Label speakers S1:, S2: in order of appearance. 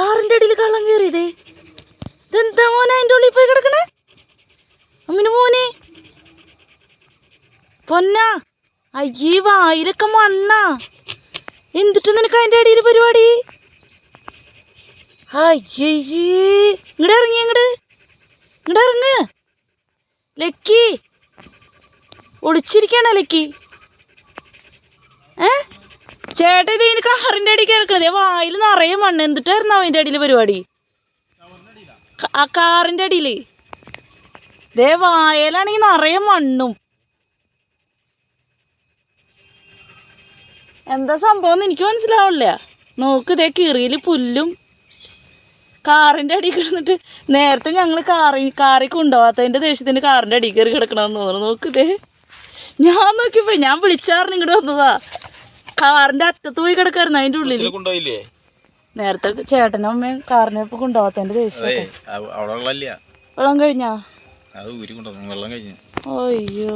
S1: കാറിന്റെ അടിയിൽ കള്ളം കയറിയതേ. ഇതെന്താ മോനെ അതിന്റെ ഉള്ളിൽ പോയി കിടക്കണേ? അമ്മിന് മോനെ. പൊന്നാ അയ്യേ വായിലൊക്കെ മണ്ണാ. എന്തിട്ട് നിനക്ക് അതിന്റെ അടിയിൽ പരിപാടി? അയ്യേ ഇങ്ങടെ ഇറങ്ങി അങ്ങട് ഇങ്ങടെ ഇറങ്ങ്. ലക്കി. ഒളിച്ചിരിക്കണ ലക്കി. ഏ? ചേട്ടാ ഇത് ഇതിന് കാറിന്റെ അടി കിടക്കണത് വായിൽ നിറയെ മണ്ണ്. എന്തിട്ടായിരുന്നു അവന്റെ അടിയിൽ പരിപാടി? ആ കാറിന്റെ അടിയിൽ. ദേ വായലാണെങ്കിൽ നിറയെ മണ്ണും. എന്താ സംഭവം എന്ന് എനിക്ക് മനസ്സിലാവില്ല. നോക്ക് ഇതേ കീറിയിൽ പുല്ലും കാറിന്റെ അടിയിൽ കിടന്നിട്ട് നേരത്തെ ഞങ്ങൾ കാറി കാറി കൊണ്ടുപോകാത്തതിന്റെ ദേഷ്യത്തിന് കാറിന്റെ അടിയിൽ കയറി കിടക്കണമെന്ന് തോന്നുന്നു. നോക്ക് ഇതേ ഞാൻ നോക്കിയപ്പോ ഞാൻ വിളിച്ചാറിന് ഇങ്ങോട്ട് വന്നതാ. കാറിന്റെ അറ്റത്ത് പോയി കിടക്കായിരുന്നു അതിന്റെ ഉള്ളിൽ നേരത്തെ ചേട്ടനും അമ്മയും കാറിനെ ഇപ്പൊ കൊണ്ടുപോകാത്തതിന്റെ ദേഷ്യം വെള്ളം കഴിഞ്ഞു. അയ്യോ.